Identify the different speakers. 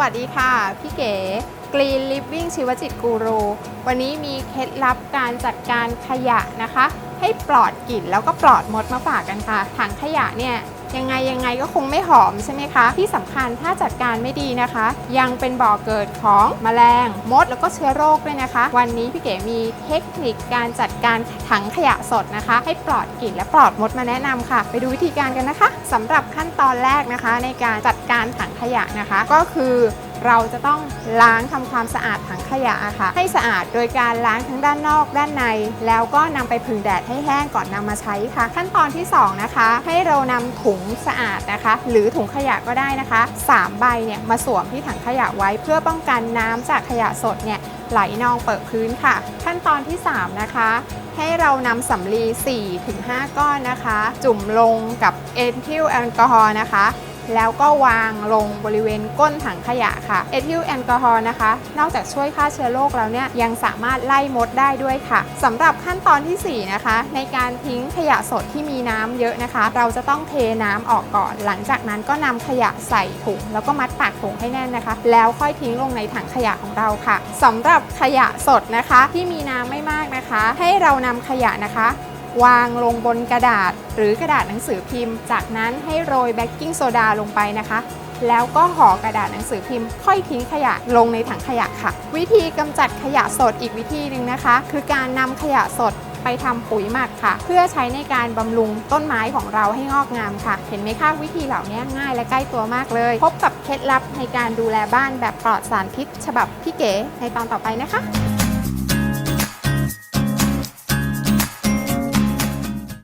Speaker 1: วัสดีค่ะ พี่เก๋ Green Living ชีวจิตกูรูวันนี้มีเคล็ดลับการจัดการขยะนะคะ ให้ปลอดกลิ่นแล้วก็ปลอดมดมาฝากกันค่ะถังขยะเนี่ย ยังไงยังไงก็คงไม่หอมใช่ไหมคะ ที่สำคัญถ้าจัดการไม่ดีนะคะ ยังเป็นบ่อเกิดของแมลง มด แล้วก็เชื้อโรคด้วยนะคะ วันนี้พี่เก๋มีเทคนิคการจัดการถังขยะสดนะคะ ให้ปลอดกลิ่นและปลอดมดมาแนะนำค่ะ ไปดูวิธีการกันนะคะสำหรับขั้นตอนแรกนะคะ ในการจัดการถังขยะนะคะ ก็คือ เราจะต้องล้างทำความสะอาดถังขยะค่ะ ให้สะอาดโดยการล้างทั้งด้านนอกด้านใน แล้วก็นำไปผึ่งแดดให้แห้งก่อนนำมาใช้ค่ะ ขั้นตอนที่ 2 นะคะ ให้เรานำถุงสะอาดนะคะ หรือถุงขยะก็ได้นะคะ 3 ใบเนี่ยมาสวมที่ถังขยะไว้เพื่อป้องกันน้ำจากขยะสดเนี่ยไหลนองเปิดพื้นค่ะ ขั้นตอนที่ 3 นะคะ ให้เรานำสำลี4-5 ก้อนนะคะ จุ่มลงกับเอทิลแอลกอฮอล์นะคะ แล้วก็วางลงบริเวณก้นถังขยะค่ะเอทิลแอลกอฮอล์นะคะ นอกจากช่วยฆ่าเชื้อโรคแล้วเนี่ยยังสามารถไล่มดได้ด้วยค่ะสำหรับขั้นตอนทีสี่4 นะคะ ในการทิ้งขยะสดที่มีน้ำเยอะนะคะ เราจะต้องเทน้ำออกก่อน หลังจากนั้นก็นำขยะใส่ถุงแล้วก็มัดปากถุงให้แน่นนะคะ แล้วค่อยทิ้งลงในถังขยะของเราค่ะสำหรับขยะสดนะคะที่มีน้ำไม่มากนะคะ ให้เรานำขยะนะคะ วางลงบนกระดาษหรือกระดาษหนังสือพิมพ์ จากนั้นให้โรยเบกกิ้งโซดาลงไปนะคะ แล้วก็ห่อกระดาษหนังสือพิมพ์ ค่อยทิ้งขยะลงในถังขยะค่ะ วิธีกำจัดขยะสดอีกวิธีหนึ่งนะคะ คือการนำขยะสดไปทำปุ๋ยหมักค่ะ เพื่อใช้ในการบำรุงต้นไม้ของเราให้งอกงามค่ะ เห็นไหมคะวิธีเหล่านี้ง่ายและใกล้ตัวมากเลย พบกับเคล็ดลับในการดูแลบ้านแบบปลอดสารพิษ ฉบับพี่เก๋ในตอนต่อไปนะคะ